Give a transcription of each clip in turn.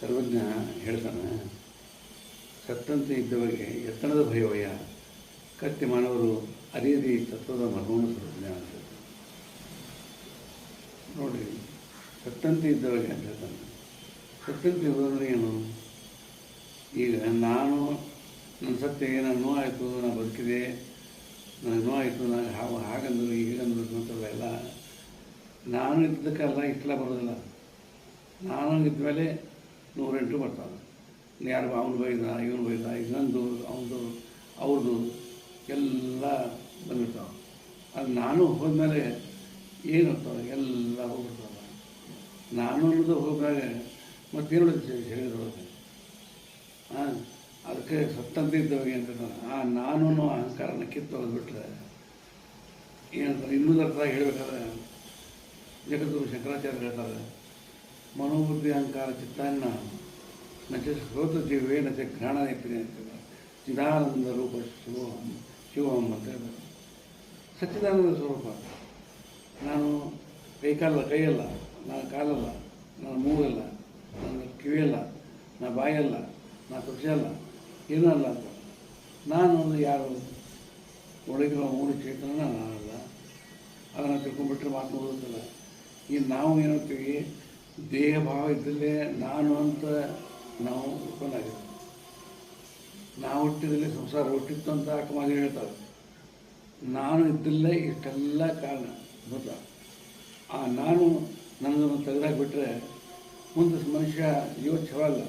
ಸರ್ವಜ್ಞ ಹೇಳ್ತಾನೆ, ಸತ್ತಂತೆ ಇದ್ದವರಿಗೆ ಎತ್ತಣದ ಭಯವಯ್ಯ. ಕತ್ತಿ ಮಾನವರು ಅರಿಯದಿ ತತ್ವದ ಮರ್ಮವನ್ನು ಸರ್ವಜ್ಞ ಅಂತ. ನೋಡಿ, ಸತ್ತಂತೆ ಇದ್ದವರಿಗೆ ಅಂತ ಹೇಳ್ತಾನೆ. ಸತ್ತಂತೆ ಇದ್ದವರು ಏನು? ಈಗ ನಾನು, ನನ್ನ ಸತ್ಯ ನಾನು ನೋವಾಯಿತು, ನಾನು ಬದುಕಿದೆ, ನನಗೆ ನೋವಾಯಿತು ನಾನು ಹಾವು ಹಾಗಂದರು ಈಗಂದರು ಅಂತಲ್ಲ ಎಲ್ಲ ನಾನು ಇದ್ದಕ್ಕಲ್ಲ ಇಟ್ಲ ಬರೋದಿಲ್ಲ. ನಾನು ಇದ್ಮೇಲೆ ನೂರೆಂಟು ಬರ್ತಾವೆ. ಯಾರು ಅವನು ಬೈದ, ಇವನು ಬೈದ ಇನ್ನೊಂದು ಅವನದು ಅವ್ರದ್ದು ಎಲ್ಲ ಬಂದಿರ್ತಾವೆ ಅದು ನಾನು ಹೋದ್ಮೇಲೆ ಏನು ಹೋಗ್ತಾವೆ ಎಲ್ಲ ಹೋಗ್ಬಿಡ್ತಾವೆ. ನಾನು ಅನ್ನೋದು ಹೋಗ್ದಾಗ ಮತ್ತೇನು ಹೇಳಿದ್ರೊಳಗೆ ಹಾಂ ಅದಕ್ಕೆ ಸತ್ತಂತೆ ಇದ್ದವಾಗ ಏನಂತ ಆ, ನಾನು ಅನ್ನೋ ಅಹಂಕಾರನ ಕಿತ್ತು ಹೋಗ್ಬಿಟ್ರೆ ಏನಂತಾರೆ, ಇನ್ನೊಂದು ಅರ್ಥ ಹೇಳ್ಬೇಕಾದ್ರೆ ಜಗದ್ಗುರು ಶಂಕರಾಚಾರ್ಯ ಹೇಳ್ತಾರೆ ಮನೋಬುದ್ಧಿ ಅಹಂಕಾರ ಚಿತ್ತಾನ್ನ ನಚ ಶ್ರೋತ ಜೀವೇ ನಚ ಘ್ರಾಣ ಅಂತ. ಚಿದಾನಂದ ರೂಪ ಶಿವೋಹಂ ಶಿವೋಹಂ ಅಂತ ಹೇಳ್ತಾರೆ. ಸಚ್ಚಿದಾನಂದ ಸ್ವರೂಪ. ನಾನು ಕೈಕಾಲ ಕೈಯಲ್ಲ ನಾನು ಕಾಲಲ್ಲ ನಾನು ಮೂಗಲ್ಲ ನನ್ನ ಕಿವಿಯಲ್ಲ, ನಾ ಬಾಯಲ್ಲ, ನಾ ಕೃಷಿಯಲ್ಲ ಏನೂ ಅಲ್ಲ ಅಂತ. ನಾನು ಒಂದು ಯಾರು ಒಳಗಿರುವ ಮೂರು ಚೇತನ ನಾನಲ್ಲ. ಅದನ್ನು ತಿಳ್ಕೊಂಡ್ಬಿಟ್ರೆ ಮಾತು ನೋಡೋದಿಲ್ಲ ಈ ನಾವು ಏನಂತೀವಿ ದೇಹ ಭಾವ ಇದ್ದಲ್ಲೇ ನಾನು ಅಂತ ನಾವು ಉತ್ಪನ್ನಾಗಿದೆ ನಾವು ಹುಟ್ಟಿದಲ್ಲಿ ಸಂಸಾರ ಹುಟ್ಟಿತ್ತು ಅಂತ ಅಕ್ಕಮಾಗಿ ಹೇಳ್ತಾರೆ. ನಾನು ಇದ್ದಲ್ಲೇ ಇಷ್ಟೆಲ್ಲ ಕಾರಣ ಗೊತ್ತಾ? ಆ ನಾನು ನನ್ನನ್ನು ತೆಗೆದಾಕ್ಬಿಟ್ರೆ ಮುಂದೆ ಮನುಷ್ಯ ಯೋಚವಲ್ಲ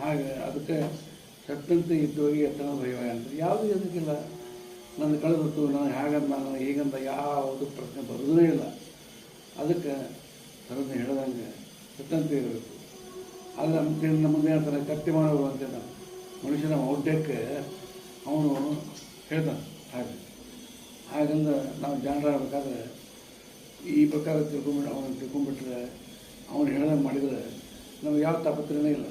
ಹಾಗೆ ಅದಕ್ಕೆ ಸತ್ತಂತೆ ಇದ್ದೋಗಿ ಎತ್ತನ ಭಯ ಅಂತ. ಯಾವುದೂ ಅದಕ್ಕಿಲ್ಲ ನನ್ನ ಕಳೆದತ್ತು ನಾನು ಹೇಗಂದ ನಾನು ಹೀಗಂದ ಯಾವುದು ಪ್ರಶ್ನೆ ಬರೋದೇ ಇಲ್ಲ. ಅದಕ್ಕೆ ಸರದಿ ಹೇಳದಂಗೆ ಸತ್ತಂತೆ ಇರಬೇಕು ಆದರೆ ನಮ್ಮ ಮುಂದೆ ಹೇಳ್ತಾನೆ ಕತ್ತಿ ಮಾಡೋರು ಅಂತ. ಮನುಷ್ಯನ ಮೌಢ್ಯಕ್ಕೆ ಅವನು ಹೇಳ್ತಾನೆ ಹಾಗೆ. ಹಾಗಂದ ನಾವು ಜಾಣರಾಗಬೇಕಾದ್ರೆ ಈ ಪ್ರಕಾರ ತಿಳ್ಕೊಂಬಿಟ್ಟು ಅವನು ತಿಳ್ಕೊಂಬಿಟ್ರೆ, ಅವನು ಹೇಳ್ದಂಗೆ ಮಾಡಿದರೆ ನಮ್ಗೆ ಯಾವ ತಾಪತ್ರನೇ ಇಲ್ಲ.